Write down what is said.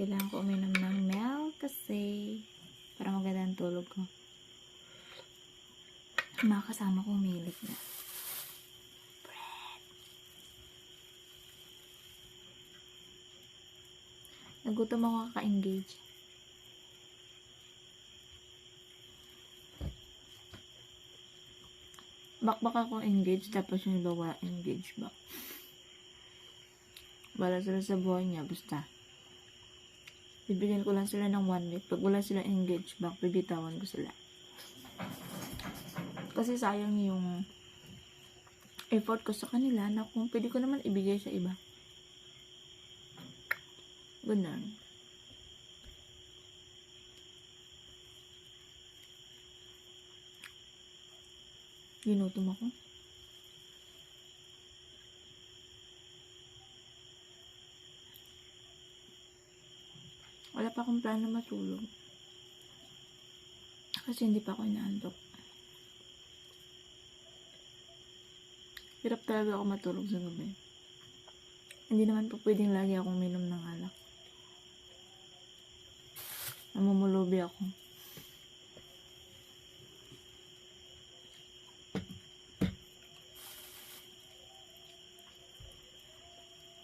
Kailangan ko uminom ng milk kasi para maganda ang tulog ko. Mga kasama ko umilit na. Bread. Nagutom ako kaka-engage. Bakbak ako engage tapos yung iba wala engage back. Bala sila sa buhay niya, basta. Bibigyan ko lang sila ng one week. Pag wala sila engage back, bibitawan ko sila. Kasi sayang yung effort ko sa kanila na kung pwede ko naman ibigay sa iba. Ganun. Ginutom ako. Wala pa akong plano matulog. Kasi hindi pa ako inaantok. Hirap talaga ako matulog sa gabi. Hindi naman po pwedeng lagi akong minom ng alak. Namumulubi ako.